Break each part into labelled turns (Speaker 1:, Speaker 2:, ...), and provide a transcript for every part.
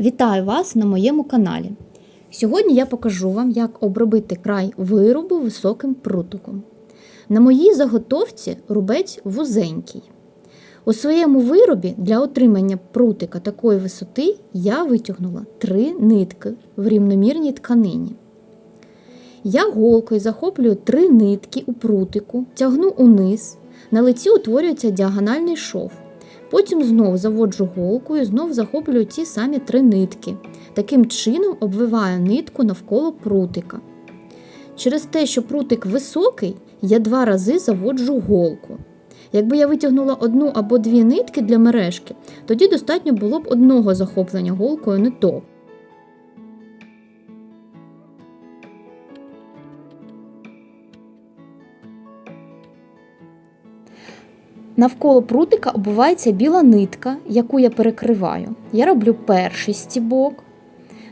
Speaker 1: Вітаю вас на моєму каналі. Сьогодні я покажу вам, як обробити край виробу високим прутиком. На моїй заготовці рубець вузенький. У своєму виробі для отримання прутика такої висоти я витягнула три нитки в рівномірній тканині. Я голкою захоплюю три нитки у прутику, тягну униз, на лиці утворюється діагональний шов. Потім знов заводжу голку і знов захоплюю ті самі три нитки. Таким чином обвиваю нитку навколо прутика. Через те, що прутик високий, я два рази заводжу голку. Якби я витягнула одну або дві нитки для мережки, тоді достатньо було б одного захоплення голкою ниток. Навколо прутика обувається біла нитка, яку я перекриваю. Я роблю перший стібок,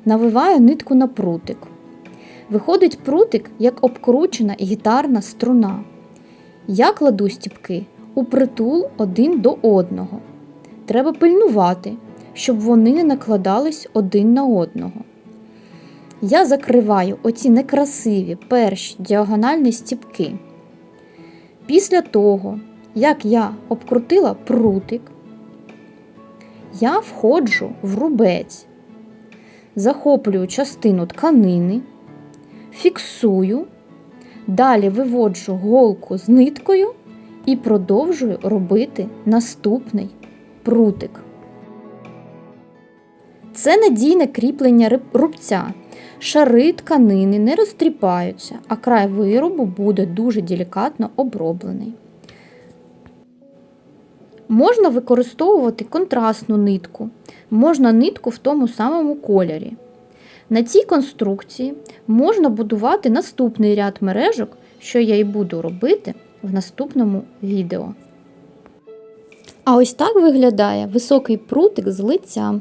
Speaker 1: навиваю нитку на прутик. Виходить прутик, як обкручена гітарна струна. Я кладу стібки у притул один до одного. Треба пильнувати, щоб вони не накладались один на одного. Я закриваю оці некрасиві перші діагональні стібки. Після того, як я обкрутила прутик, я входжу в рубець, захоплюю частину тканини, фіксую, далі виводжу голку з ниткою і продовжую робити наступний прутик. Це надійне кріплення рубця. Шари тканини не розтріпаються, а край виробу буде дуже делікатно оброблений. Можна використовувати контрастну нитку, можна нитку в тому самому кольорі. На цій конструкції можна будувати наступний ряд мережок, що я і буду робити в наступному відео. А ось так виглядає високий прутик з лиця.